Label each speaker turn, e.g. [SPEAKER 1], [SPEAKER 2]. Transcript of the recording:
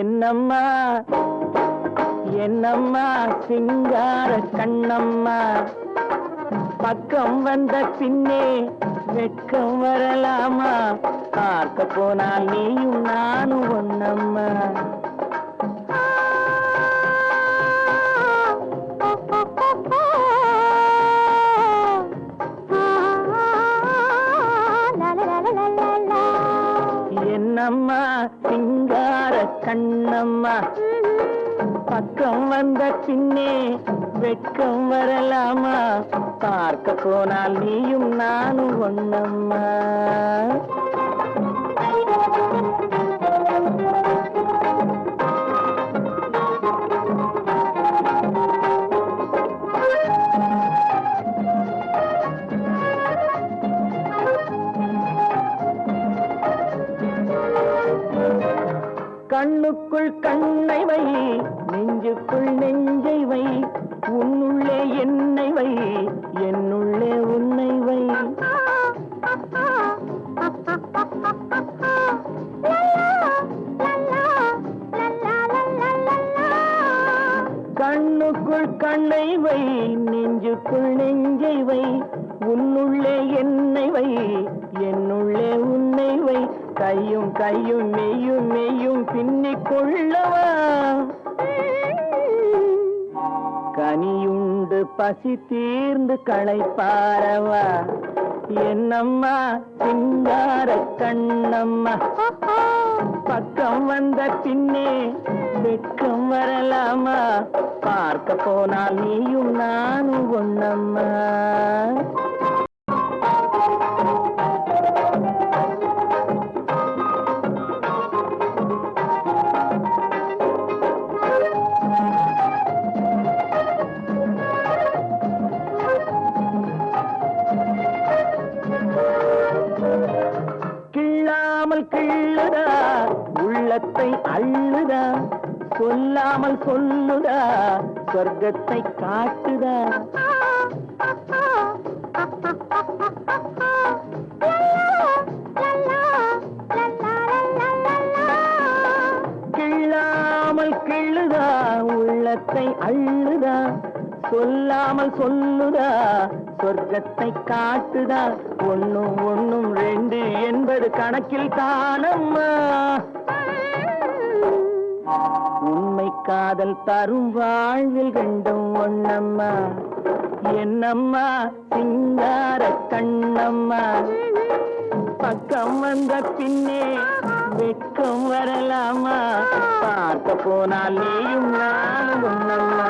[SPEAKER 1] என்னம்மா என்னம்மா சிங்கார கண்ணம்மா. பக்கம் வந்த பின்னே வெட்கம் வரலாமா? பார்க்க போனால் நீயும் நானும் ஒன்னம்மா சிங்கார கண்ணம்மா. பக்கம் வந்த பின்னே வெட்கம் வரலாமா? பார்க்க போனால் நீயும் நானும் ஒன்னம்மா கண்ணுக்குள் கண்ணை வை நெஞ்சுக்குள் நெஞ்சை வை உன்னுள்ளே என்னை வை என்னுள்ளே உன்னை வை. கண்ணுக்குள் கண்ணை வை நெஞ்சுக்குள் நெஞ்சை வை உன்னுள்ளே என்னை வை என்னுள்ளே உன்னை வை. கையும் கையும் மெய்யும் மெய்யும் பின்னிக் கொள்ளவா? கனியுண்டு பசி தீர்ந்து களைப்பாரவா என்னம்மா சிங்கார கண்ணம்மா? பக்கம் வந்த பின்னே வெட்கம் வரலாமா? பார்க்க போனால் நீயும் நானும் ஒன்னம்மா சொல்லுதா உள்ளத்தை அள்ளுதா சொல்லாமல் சொல்லுதா சொர்க்கத்தை காட்டுதா உள்ளத்தை அள்ளுதா? சொல்லாமல் சொல்லுதா? சொர்க்கத்தை காட்டுதா? ஒண்ணும் ஒண்ணும் ரெண்டு என்பது கணக்கில் தானம்மா. உண்மை காதல் தரும் வாழ்வில் கண்டும் ஒண்ணம்மா. என்னம்மா? சிங்கார கண்ணம்மா. பக்கம் வந்த பின்னே வெக்கம் வரலாமா? பார்க்க போனால் நீயும் நானும் ஒண்ணம்மா